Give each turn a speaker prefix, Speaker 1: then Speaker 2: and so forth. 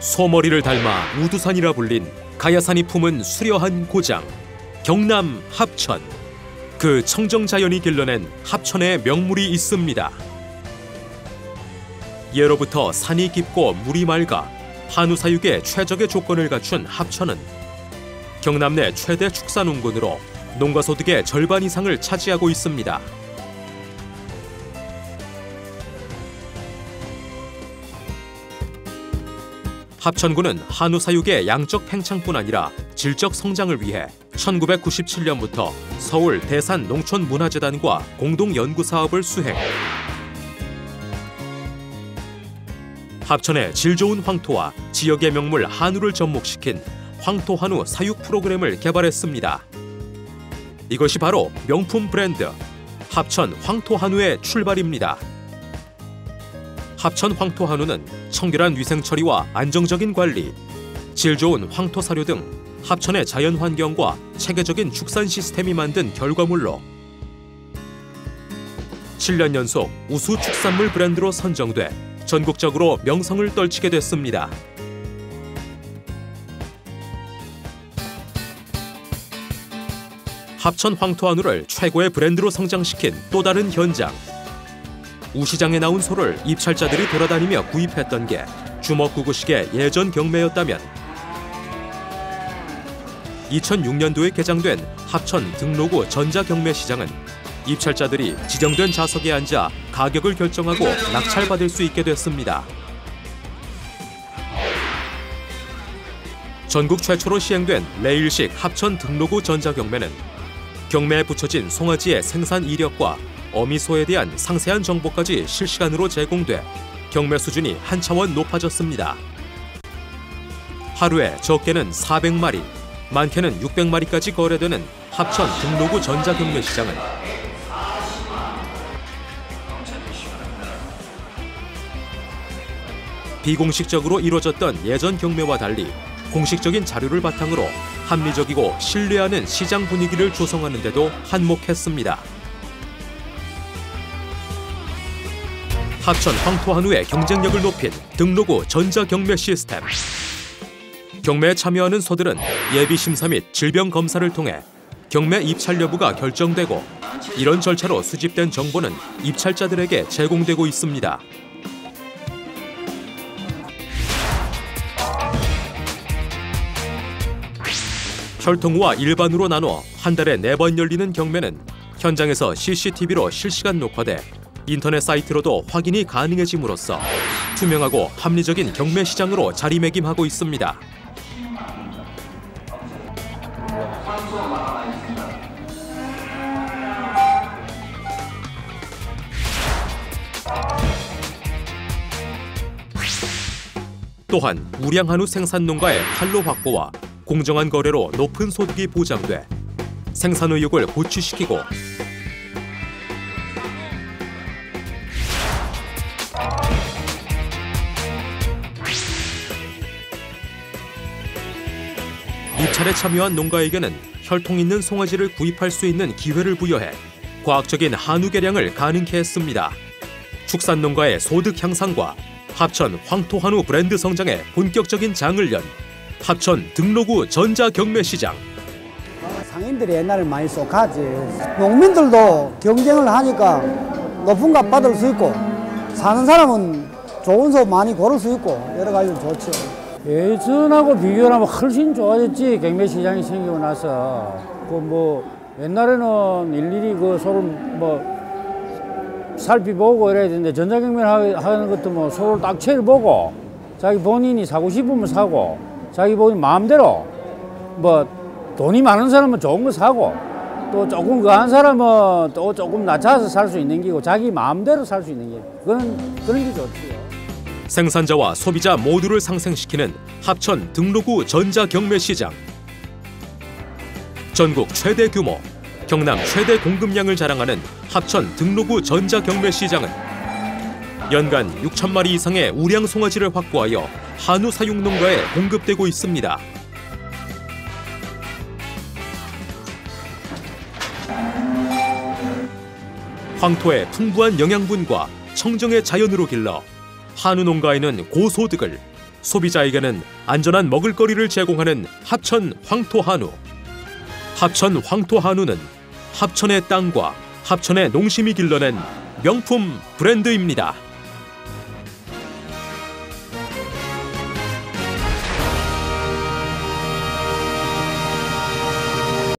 Speaker 1: 소머리를 닮아 우두산이라 불린 가야산이 품은 수려한 고장 경남 합천 그 청정 자연이 길러낸 합천의 명물이 있습니다. 예로부터 산이 깊고 물이 맑아 한우 사육에 최적의 조건을 갖춘 합천은 경남 내 최대 축산농군으로 농가 소득의 절반 이상을 차지하고 있습니다. 합천군은 한우 사육의 양적 팽창뿐 아니라 질적 성장을 위해 1997년부터 서울 대산 농촌 문화재단과 공동 연구 사업을 수행. 합천의 질 좋은 황토와 지역의 명물 한우를 접목시킨 황토 한우 사육 프로그램을 개발했습니다. 이것이 바로 명품 브랜드 합천 황토 한우의 출발입니다. 합천 황토 한우는 청결한 위생 처리와 안정적인 관리, 질 좋은 황토 사료 등 합천의 자연 환경과 체계적인 축산 시스템이 만든 결과물로 7년 연속 우수 축산물 브랜드로 선정돼 전국적으로 명성을 떨치게 됐습니다. 합천 황토 한우를 최고의 브랜드로 성장시킨 또 다른 현장. 우시장에 나온 소를 입찰자들이 돌아다니며 구입했던 게 주먹구구식의 예전 경매였다면 2006년도에 개장된 합천 등로구 전자경매시장은 입찰자들이 지정된 좌석에 앉아 가격을 결정하고 낙찰받을 수 있게 됐습니다. 전국 최초로 시행된 레일식 합천 등로구 전자경매는 경매에 붙여진 송아지의 생산 이력과 어미소에 대한 상세한 정보까지 실시간으로 제공돼 경매 수준이 한 차원 높아졌습니다. 하루에 적게는 400마리, 많게는 600마리까지 거래되는 합천 등로구 전자경매 시장은 비공식적으로 이루어졌던 예전 경매와 달리 공식적인 자료를 바탕으로 합리적이고 신뢰하는 시장 분위기를 조성하는 데도 한몫했습니다. 합천 황토 한우의 경쟁력을 높인 등록구 전자 경매 시스템. 경매에 참여하는 소들은 예비 심사 및 질병 검사를 통해 경매 입찰 여부가 결정되고 이런 절차로 수집된 정보는 입찰자들에게 제공되고 있습니다. 혈통과 일반으로 나눠 한 달에 네 번 열리는 경매는 현장에서 CCTV로 실시간 녹화돼 인터넷 사이트로도 확인이 가능해짐으로써 투명하고 합리적인 경매 시장으로 자리매김하고 있습니다. 또한 우량 한우 생산 농가의 판로 확보와 공정한 거래로 높은 소득이 보장돼 생산 의욕을 고취시키고 입찰에 참여한 농가에게는 혈통 있는 송아지를 구입할 수 있는 기회를 부여해 과학적인 한우 개량을 가능케 했습니다. 축산 농가의 소득 향상과 합천 황토 한우 브랜드 성장에 본격적인 장을 연 합천 등로구 전자 경매 시장.
Speaker 2: 상인들이 옛날에 많이 쏙하지. 농민들도 경쟁을 하니까 높은 값 받을 수 있고 사는 사람은 좋은 소 많이 고를 수 있고 여러 가지로 좋죠.
Speaker 3: 예전하고 비교하면 훨씬 좋아졌지 경매 시장이 생기고 나서 그 뭐 옛날에는 일일이 그 소를 뭐 살피보고 이래야 되는데 전자경매를 하는 것도 뭐 소를 딱 채를 보고 자기 본인이 사고 싶으면 사고 자기 본인 마음대로 뭐 돈이 많은 사람은 좋은 거 사고 또 조금 그한 사람은 또 조금 낮춰서 살 수 있는 게고 자기 마음대로 살 수 있는 게 그런 그런 게 좋지요.
Speaker 1: 생산자와 소비자 모두를 상생시키는 합천 등로구 전자 경매 시장. 전국 최대 규모, 경남 최대 공급량을 자랑하는 합천 등로구 전자 경매 시장은 연간 6천 마리 이상의 우량 송아지를 확보하여 한우 사육 농가에 공급되고 있습니다. 황토의 풍부한 영양분과 청정의 자연으로 길러 한우 농가에는 고소득을, 소비자에게는 안전한 먹을거리를 제공하는 합천 황토 한우. 합천 황토 한우는 합천의 땅과 합천의 농심이 길러낸 명품 브랜드입니다.